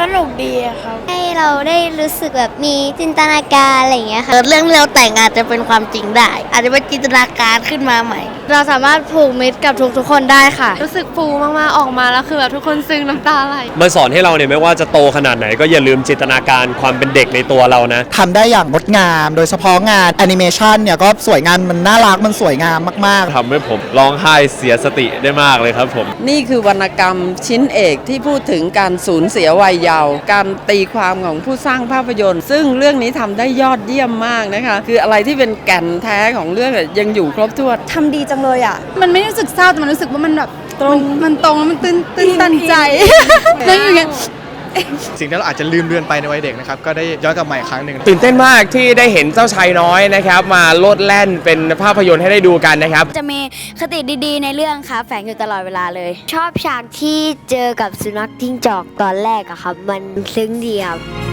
สนุกดีอะครับ ให้เราได้รู้สึกแบบมีจินตนาการอะไรอย่างเงี้ยค่ะเรื่องที่เราแต่งอาจจะเป็นความจริงได้ อาจจะเป็นจินตนาการขึ้นมาใหม่ เราสามารถผูกมิตรกับทุกๆคนได้ค่ะ รู้สึกฟูมากๆออกมาแล้วคือแบบทุกคนซึ้งน้ำตาไหลมันสอนให้เราเนี่ยไม่ว่าจะโตขนาดไหนก็อย่าลืมจินตนาการความเป็นเด็กในตัวเรานะ ทำได้อย่างงดงาม โดยเฉพาะงานแอนิเมชันเนี่ยก็สวยงามมันน่ารักมันสวยงามมาก ๆ ทำให้ผมร้องไห้เสียสติได้มากเลยครับผม นี่คือวรรณกรรมชิ้นเอกที่พูดถึงการสูญเสียวัยเยาว์การตีความของผู้สร้างภาพยนตร์ ซึ่งเรื่องนี้ทำได้ยอดเยี่ยมมากนะคะ คืออะไรที่เป็นแก่นแท้ของเรื่องยังอยู่ครบถ้วนทำดีจังเลยอะ มันไม่รู้สึกเศร้าแต่มันรู้สึกว่ามันแบบตรงมันตรงแล้วมันตื้นตื้นตันใจนั่งอยู่อย่างเงี้ย สิ่งที่เราอาจจะลืมเลือนไปในวัยเด็กนะครับก็ได้ย้อนกลับมาอีกครั้งหนึ่งตื่นเต้นมากที่ได้เห็นเจ้าชายน้อยนะครับมาโลดแล่นเป็นภาพยนตร์ให้ได้ดูกันนะครับ จะมีคติดีๆในเรื่องค่ะแฝงอยู่ตลอดเวลาเลย ชอบฉากที่เจอกับสุนัขจิ้งจอกตอนแรกอะครับ มันซึ้งดีครับ